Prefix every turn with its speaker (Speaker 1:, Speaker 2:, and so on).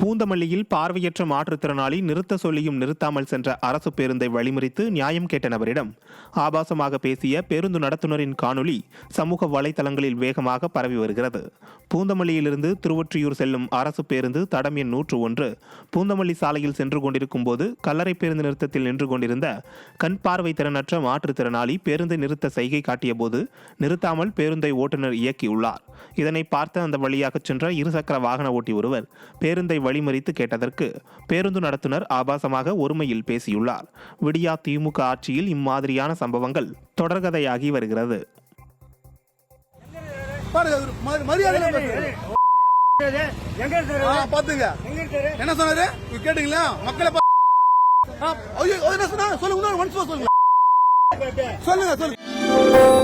Speaker 1: பூந்தமல்லியில் பார்வையற்ற மாற்றுத்திறனாளி நிறுத்த சொல்லியும் நிறுத்தாமல் சென்ற அரசு பேருந்தை வழிமறித்து நியாயம் கேட்ட நபரிடம் ஆபாசமாக பேசிய பேருந்து நடத்துனரின் காணொளி சமூக வலைதளங்களில் வேகமாக பரவி வருகிறது. பூந்தமல்லியிலிருந்து திருவொற்றியூர் செல்லும் அரசு பேருந்து தடம் எண் நூற்று ஒன்று. பூந்தமல்லி சாலையில் சென்று கொண்டிருக்கும் போது கல்லறை பேருந்து நிறுத்தத்தில் நின்று கொண்டிருந்த கண் பார்வை திறனற்ற மாற்றுத்திறனாளி பேருந்தை நிறுத்த செய்கை காட்டியபோது நிறுத்தாமல் பேருந்தை ஓட்டுநர் இயக்கியுள்ளார். இதனை பார்த்த அந்த வழியாக சென்ற இருசக்கர வாகன ஓட்டி ஒருவர் பேருந்தை வழிமறித்து கேட்டதற்கு பேருந்து நடத்துனர் ஆபாசமாக ஒருமையில் பேசியுள்ளார். விடியா திமுக ஆட்சியில் இம்மாதிரியான சம்பவங்கள் தொடர்கதையாகி வருகிறது.
Speaker 2: என்ன சொன்னாரு? கேட்டீங்களா? மக்களை சொல்லுங்க சொல்லுங்க.